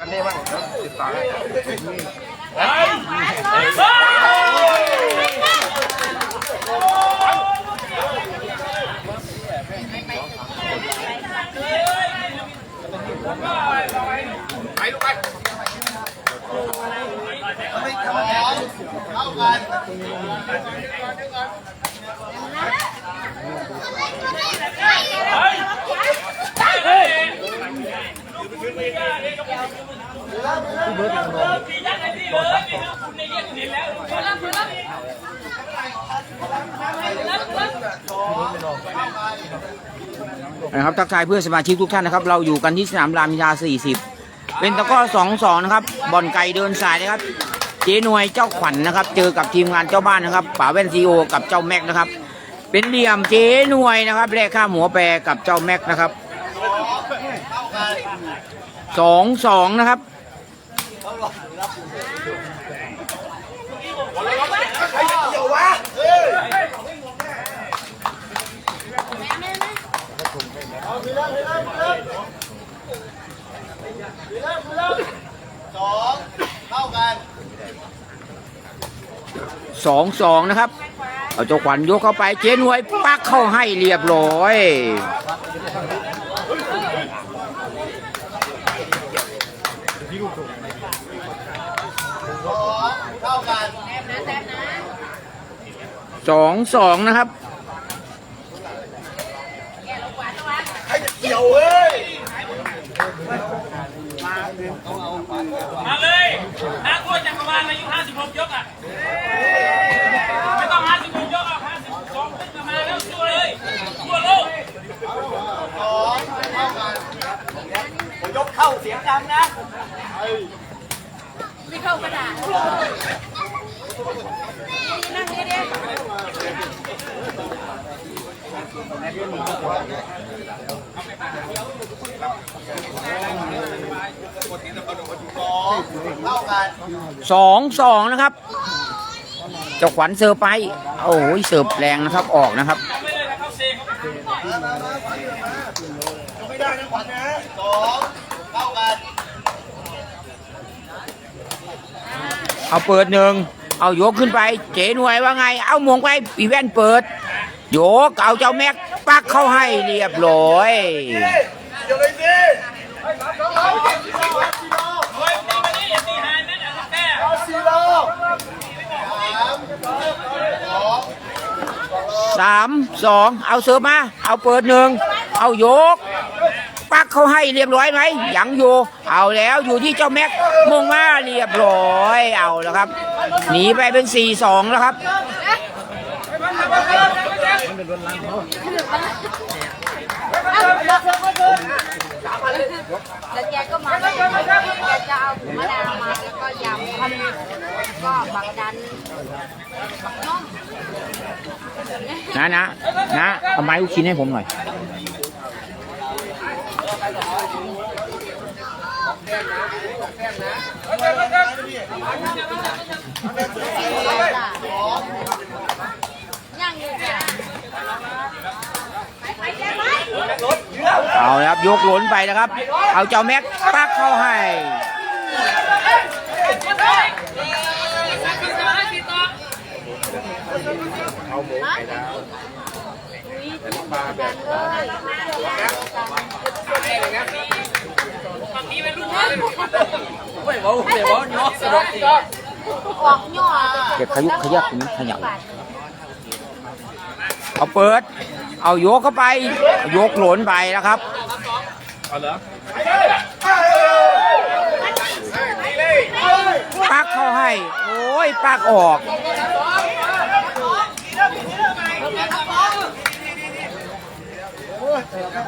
กันนี่บ้างติดต่อให้ไปลูกไปน นะครับทักทายเพื่อนสมาชิกทุกท่านนะครับ เราอยู่กันที่สนามรามอินทรา40 เป็นตะกร้อ2 2 นะครับบอลไก่เดินสายนะครับเจนวยเจ้าขวัญนะครับ เจอกับทีมงานเจ้าบ้านนะครับป๋าแว่นซีโอกับเจ้าแม็กนะครับ เป็นเหลี่ยมเจนวยนะครับแลกข้าหัวแปรกับเจ้าแม็กนะครับ สองสองนะครับสองเท่ากันสองสองนะครับ เอาเจ้าขวัญยกเข้าไปเจ๊หน่วยปักเข้าให้เรียบร้อย องเท่ากันสองสองนะครับเกี่ยวเว้ย มาเลยถ้าตัวจักรวาลอายุ56ยกอะ ไม่ต้อง56ยกอะ52ขึ้นมาแล้วตัวเลยตัวโลกสองเท่ากันยกเข้าเสียงดังนะไม่เข้ากระดาษนั่งนี่ดิ สองสองนะครับเจ้าขวัญเสิร์ฟไปโอ้ยเสิร์ฟแรงนะครับออกนะครับไม่ได้นะขวัญนะสองเท่ากันเอาเปิดหนึ่ง เอายกขึ้นไป เจ๋หน่วยว่าไง เอามงไปปีแว่นเปิด โยกเอาเจ้าแม็กปักเข้าให้เรียบร้อยเดี๋ยวเลยสิเฮ้ยตีมานี่อย่าตีหายนั่นอะแก้เอาสี่โลสามสองเอาเสิร์ฟมา เอาเปิดหนึ่งเอายก ปักเข้าให้เรียบร้อยไหมยังอยู่ เอาแล้วอยู่ที่เจ้าแม็กมงมาเรียบร้อยเอาแล้วครับ หนีไปเป็นสี่สองแล้วครับแล้วแกก็มาแกจะเอามะนาวมาแล้วก็ยำก็บักดันบักน้อมนะนะนะเอาไม้ลูกชิ้นให้ผมหน่อย เอาครับยกหล้นไปนะครับ เอาเจ้าแม็กปักเข้าให้เอาหมูไปแล้วม่บ อกไม่บอกเนาะสนุกดีออกย่อเก็บขยุกขยักขยับเอาเปิด เอาโยกเข้าไปยกหลนไปนะครับปักเข้าให้ โอ้ยปักออก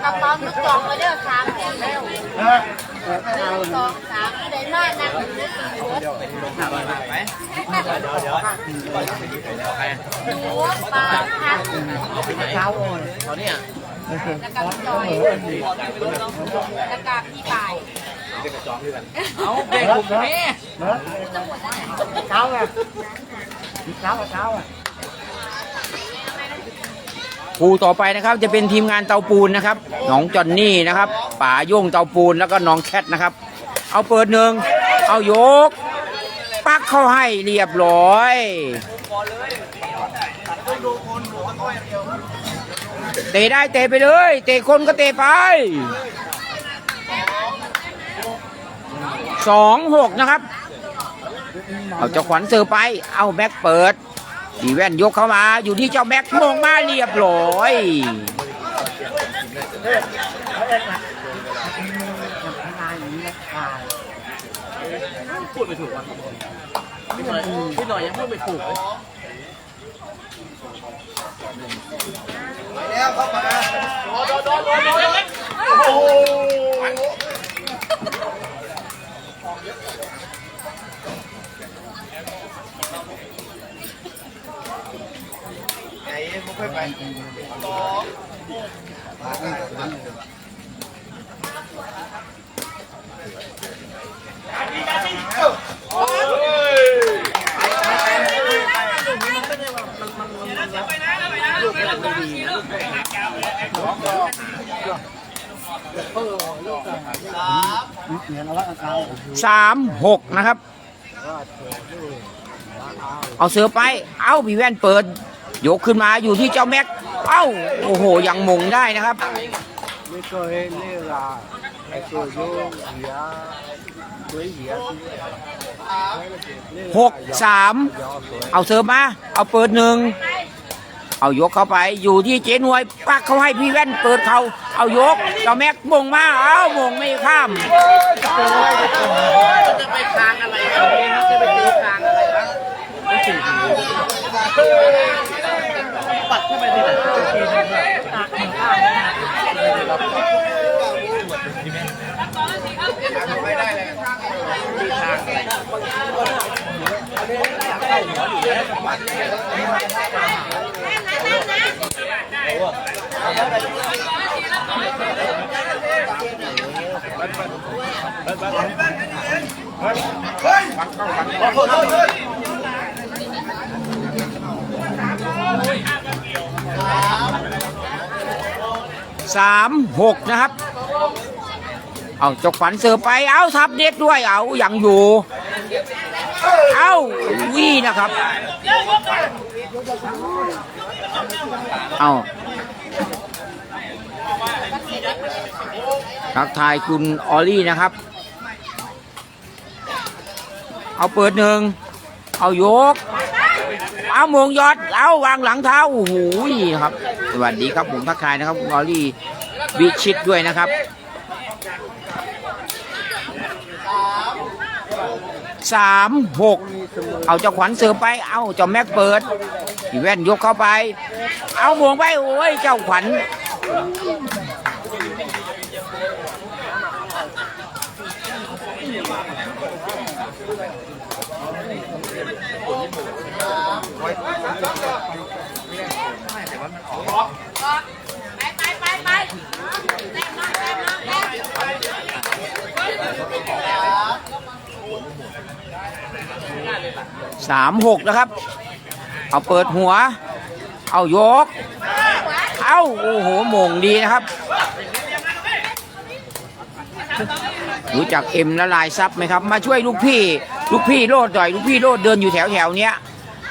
กระเป๋าหนูจองไว้เด้อสามเดือนแล้ว สองสามเดือนหน้านั่งอยู่ด้วยกันเบิดหนูปลาคักเช้าอ่อนเขาเนี่ยแล้วก็พี่จอยแล้วก็พี่ป่ายเอาเบรกผมแม่ คู่ต่อไปนะครับจะเป็นทีมงานเตาปูนนะครับน้องจอนนี่นะครับป๋าโย่งเตาปูนแล้วก็น้องแคทนะครับ เอาเปิดหนึ่งเอายก ปักเข้าให้เรียบร้อยเตะได้เตะไปเลยเตะคนก็เตะไปสองหกนะครับ เอาเจ้าขวัญเสือไป เอาแบ็คเปิด ดีแว่นยกเข้ามา อยู่ที่เจ้าแม็กมองมาเรียบร้อยพูดไปถูกวะพี่หน่อยพี่หน่อยยังพูดไปถูกเลยไปแล้วเข้ามาโดนโดนโดนโดนโอ้โห ไม่ค่อยไปสองสามสามหกนะครับ เอาเสือไป เอาพี่แว่นเปิด ยกขึ้นมาอยู่ที่เจ้าแม็ก เอ้า โอ้โห ยังมงได้นะครับ หกสาม เอาเสิร์ฟมา เอาเปิดหนึ่ง เอายกเข้าไป อยู่ที่เจ๊นวยปักเขาให้พี่แว่นเปิดเขา เอายก เจ้าแม็กมงมา เอามงไม่ข้ามจะไปค้างอะไรจะไปตีค้างอะไรบ้าไปที่ไหน สามหกนะครับ เอาจกฝันเสือไป เอาทับเด็ดด้วย เอาอย่างอยู่ เอาวี่นะครับ เอาทักทายคุณออลลี่นะครับ เอาเปิดหนึ่ง เอายก เอามงยอด เอาวางหลังเท้าโอ้โหครับ สวัสดีครับผมทักทายนะครับคุณออลลี่วิชิตด้วยนะครับสามหกเอาเจ้าขวัญเสือไป เอาเจ้าแม็กเปิดพี่แว่นยกเข้าไป เอาหมวงไป โอ้ย เจ้าขวัญ ไปไปไปไปแต้มน้อยแต้มน้อยแต้มสามหกนะครับ เอาเปิดหัว เอายก เอาโอ้โหมงดีนะครับ รู้จักเอ็มละลายซับไหมครับ มาช่วยลูกพี่ ลูกพี่โลดหน่อย ลูกพี่โลดเดินอยู่แถวแถวเนี้ย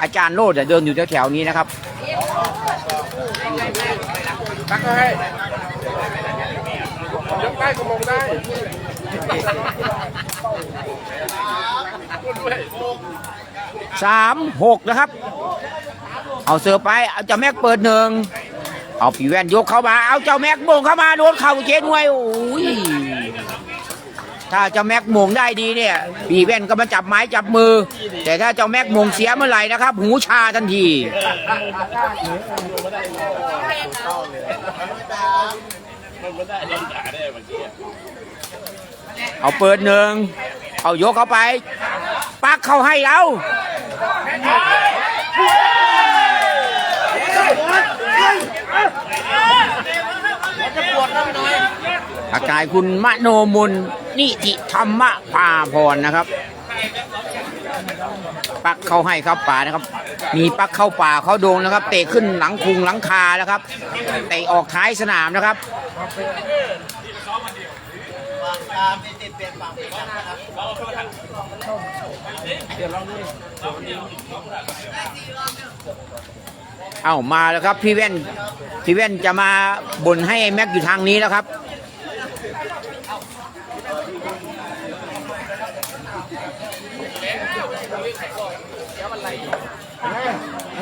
อาจารย์โลดอะเดินอยู่แถวๆนี้นะครับตักให้ยกได้ก็มงได้สามหกนะครับ เอาเสือไป เอาเจ้าแม็กเปิดหนึ่ง เอาผีแว่นยกเข้ามา เอาเจ้าแม็กโมงเข้ามาโดนเข่าเจ๊นวยโอ้ย ถ้าเจ้าแม็กมงได้ดีเนี่ยผีแว่นก็มาจับไม้จับมือ แต่ถ้าเจ้าแม็กมงเสียเมื่อไหร่นะครับ หูชาทันทีเอาเปิดหนึ่งเอายกเข้าไป ปักเข้าให้เราจะปวดน้อยากายคุณมโนมุนนิติธรรมภาพรนะครับ ปักเข้าให้ครับป่านะครับ มีปักเข้าป่าเขาโดงนะครับ เตะขึ้นหลังคุงหลังคาแล้วครับเตะออกท้ายสนามนะครับเปลี่ยนฝั่งเปลี่ยนนะครับเอ้ามาแล้วครับ พี่แว่นพี่แว่นจะมาบ่นให้แม็กอยู่ทางนี้แล้วครับ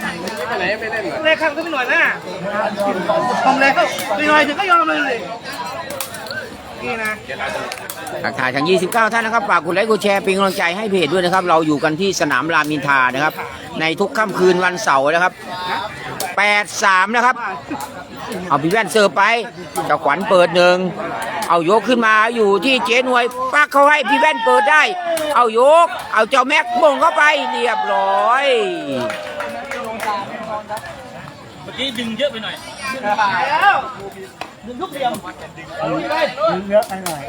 ไปไหนไม่เล่นเหรอเลขข้างก็ไม่หน่อยนะทำแล้วไม่หน่อยถึงก็ยอมเลยเลยนี่นะทักทายทาง29 ท่านนะครับ ฝากกดไลค์ กดแชร์ เป็นกำลังใจให้เพจด้วยนะครับ เราอยู่กันที่สนามรามอินทานะครับ ในทุกค่ำคืนวันเสาร์นะครับ 8-3 นะครับ เอาพี่แว่นเสิร์ฟไป เจ้าขวัญเปิดหนึ่ง เอายกขึ้นมาอยู่ที่เจ๊นวยปักเขาให้พี่แว่นเปิดได้ เอายก เอาเจ้าแม็กบงเข้าไป เรียบร้อย เมื่อยแล้วดึงทุกี้ดึงเยอะไปหน่อย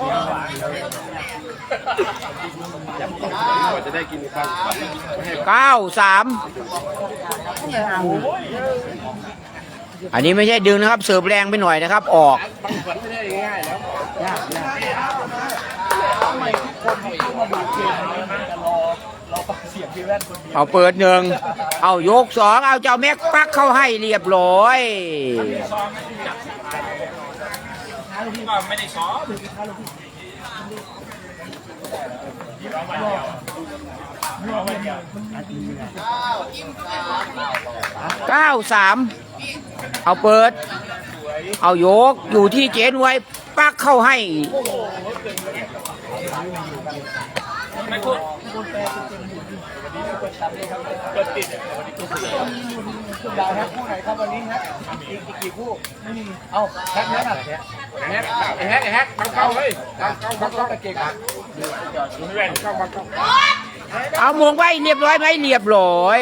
จะได้กินครับ9 3อันนี้ไม่ใช่ดึงนะครับ เสิร์ฟแรงไปหน่อยนะครับ ออก ปังขวัญไม่ได้ง่ายๆแล้วเอาเปิดหนึ่ง เอายกสองเอาเจ้าแม็กปักเข้าให้เรียบร้อยก็ไม่ได้ซ้อมเก้าสามเอาเปิด เอายกอยู่ที่เจนไว้ปักเข้าให้ ไม่พูด เปิดติดอยายแฮกคู่ไหนครับวันนี้ฮะอีกกี่คู่ไม่มีเอ้าแฮกแฮกอะไรแฮกแฮกแฮกบังเข้าเฮ้ยบังเข้าบังเข้าตะเกียงไม่แเก้าบัเก้าเอมงไปเรียบร้อยไหมเรียบร้อย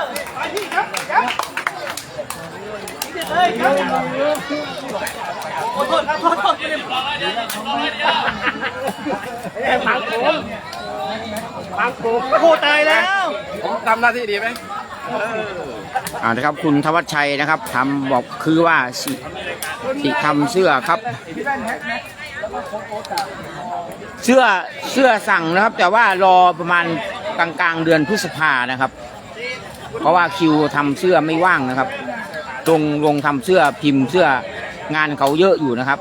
ขอโทษครับขอโทษเรียบร้อยเดี๋ยวเรียบร้อยเดี๋ยวปังผมปังผมโคตายแล้ว ผมทำหน้าที่ดีไหมอ่านะครับคุณธวัชชัยนะครับทำบอกคือว่าสิสิทำเสื้อครับ เสื้อเสื้อสั่งนะครับ แต่ว่ารอประมาณกลางกลางๆเดือนพฤษภานะครับ เพราะว่าคิวทำเสื้อไม่ว่างนะครับ ลงลงทำเสื้อพิมพ์เสื้องานเขาเยอะอยู่นะครับ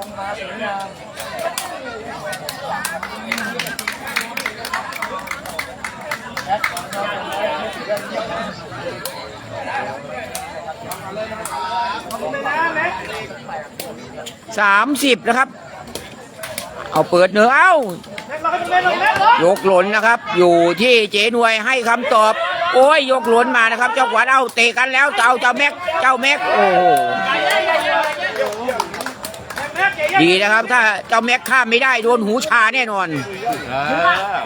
สามสิบนะครับ เอาเปิดเนื้อเอ้ายกหล่นนะครับ อยู่ที่เจหนวยให้คำตอบ โอ้ยยกหล่นมานะครับ เจ้าขวัญเอาเตะกันแล้วเจ้าเจ้าแม็กเจ้าแม็กโอ้โหดีนะครับ ถ้าเจ้าแม็กข้ามไม่ได้โดนหูชาแน่นอน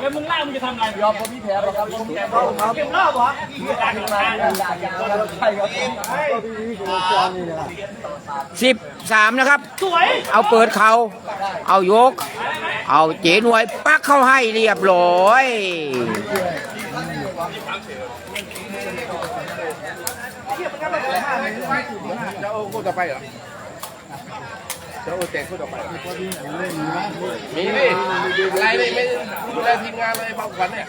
แล้วมึงล่ามึงจะทำไงยอมผมพี่แพ้ครับผมแพ้ครับเก็บรอบเหรอสิบสามนะครับสวยเอาเปิดเขาเอายก เอาเจหนวยปักเข้าให้เรียบร้อย จะโอ้คู่ต่อไปเหรอจะโอ้แต่งคู่ต่อไปมีนี่อะไรนี่ไม่ดูแลทีมงานเลยบังขวัญเนี่ย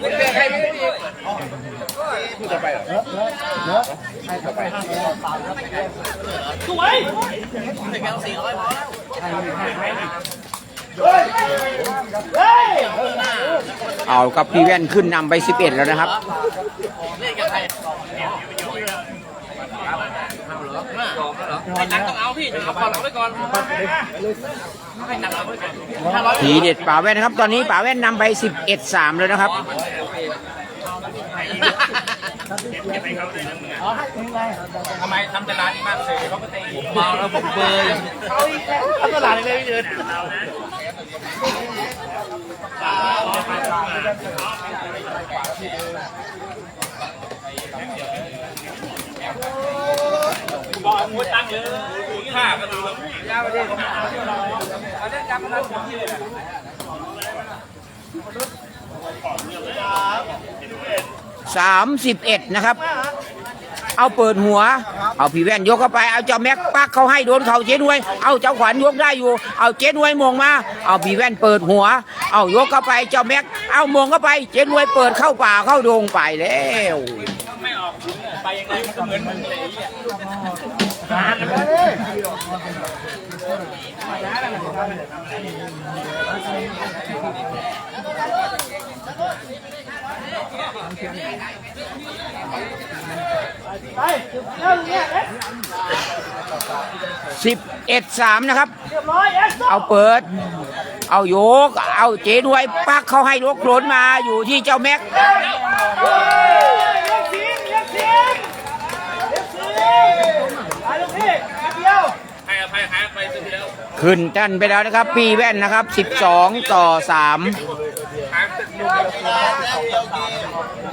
ไม่เจอใครไม่ได้ดีคู่ต่อไปเหรอให้ต่อไปสวยเอา ครับพี่แว่นขึ้นนำไป11 แล้วนะครับไอ้ตังต้องเอาพี่เอาก่อนเอาไว้ก่อนให้ตังเอาไว้ก่อนทีเด็ดป่าแว่นนะครับ ตอนนี้ป่าแว่นนำไป11 3แล้วนะครับทำไมทำตลาดนี้มากเลยเขาก็เตะเมาแล้วผมเบยเขาอีกแล้วทำตลาดเลยไม่ยืน บอกมวยตั้งเลยห้าก็ดูแล้วยาวดิเอาเล่นการพนันผมที่เลย31นะครับ เอาเปิดหัว เอาพี่แว่นยกเข้าไป เอาเจ้าแม็กปักเขาให้โดนเขาเจ๊ด้วย เอาเจ้าขวัญยกได้อยู่ เอาเจ๊ด้วยมงมา เอาพี่แว่นเปิดหัว เอายกเข้าไปเจ้าแม็ก เอามงเข้าไป เจ๊ด้วยเปิดเข้าป่าเข้าดงไปแล้วไม่ออกไปยังไงมันก็เหมือนมึงเลยอะ สิบเอ็ดสามนะครับ เอาเปิด เอาโยก เอาเจ๊ด้วยปักเขาให้ลกหลนมาอยู่ที่เจ้าแม็กให้อภัยให้อภัยสุดที่แล้วขึ้นตันไปแล้วนะครับ ปีแว่นนะครับ 12 ต่อ3แ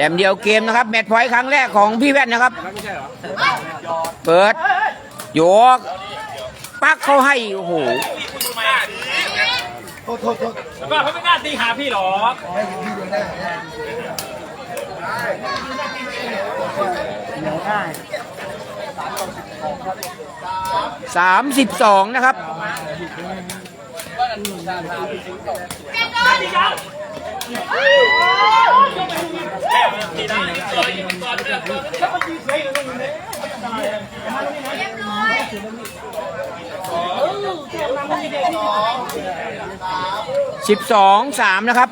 ต้มเดียวเกมนะครับแมตช์พอยต์ครั้งแรกของพี่แว่นนะครับ เปิดโยกปักเขาให้โอ้โหโทำไมอะแล้วก็เขาไม่กล้าตีหาพี่หรอก32นะครับ ตีได้เออยิงก่อนเลย12 3นะครับ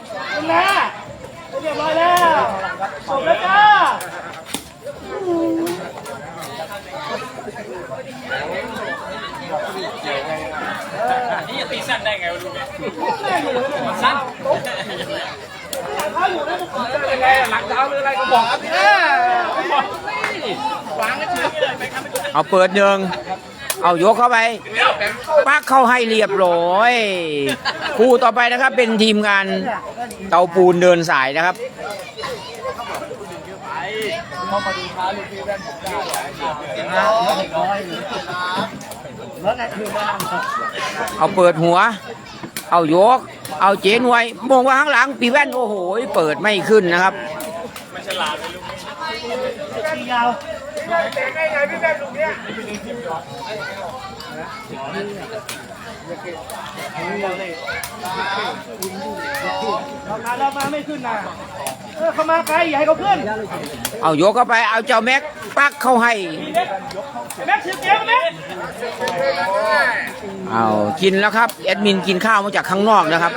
นี่จะตีสั้นได้ไงวะลูกเนี่ยมันสั้นยังไง หลังเท้าหรืออะไรก็บอกครับพี่วางเฉยเลยไปครับเอาเปิดหนึ่งเอายกเข้าไปปักเข้าให้เรียบร้อยคู่ต่อไปนะครับ เป็นทีมงานเตาปูนเดินสายนะครับเอาเปิดหัว เอายก เอาเจนไว้มองว่าข้างหลังปีแว่นโอ้โหเปิดไม่ขึ้นนะครับมันฉลาดเลยลูกเรามาไม่ขึ้นนะเออเขามาไกลอย่าให้เขาขึ้น เอายกเข้าไป เอาเจ้าแม็กปักเข้าให้ แม็กซ์ซื้อเกมไหม เอากินแล้วครับแอดมินกินข้าวมาจากข้างนอกนะครับ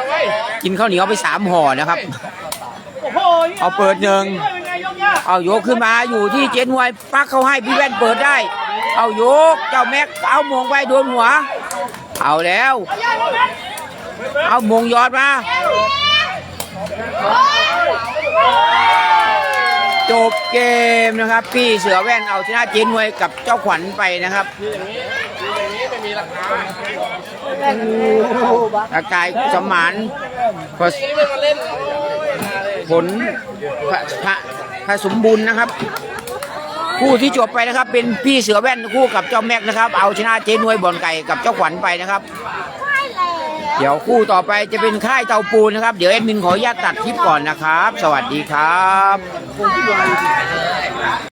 กินข้าวเหนียวไปสามห่อนะครับ เอาเปิดหนึ่งเป็นไงยกยากเอายกขึ้นมาอยู่ที่เจนหวยปักเขาให้พี่แว่นเปิดได้ เอายกเจ้าแม็กเอามงไปโดนหัว เอาแล้ว เอามงยอดมาจบเกมนะครับ พี่เสือแว่นเอาชนะเจนหวยกับเจ้าขวัญไปนะครับ อากายสมานผสมาเล่นโอ้ยมาเลยผลพระพระพระสมบูรณ์นะครับ คู่ที่จบไปนะครับ เป็นพี่เสือแว่นคู่กับเจ้าแม็กนะครับ เอาชนะเจนวยบอลไก่กับเจ้าขวัญไปนะครับ เดี๋ยวคู่ต่อไปจะเป็นค่ายเตาปูนนะครับ เดี๋ยวแอดมินขออนุญาตตัดคลิปก่อนนะครับ สวัสดีครับ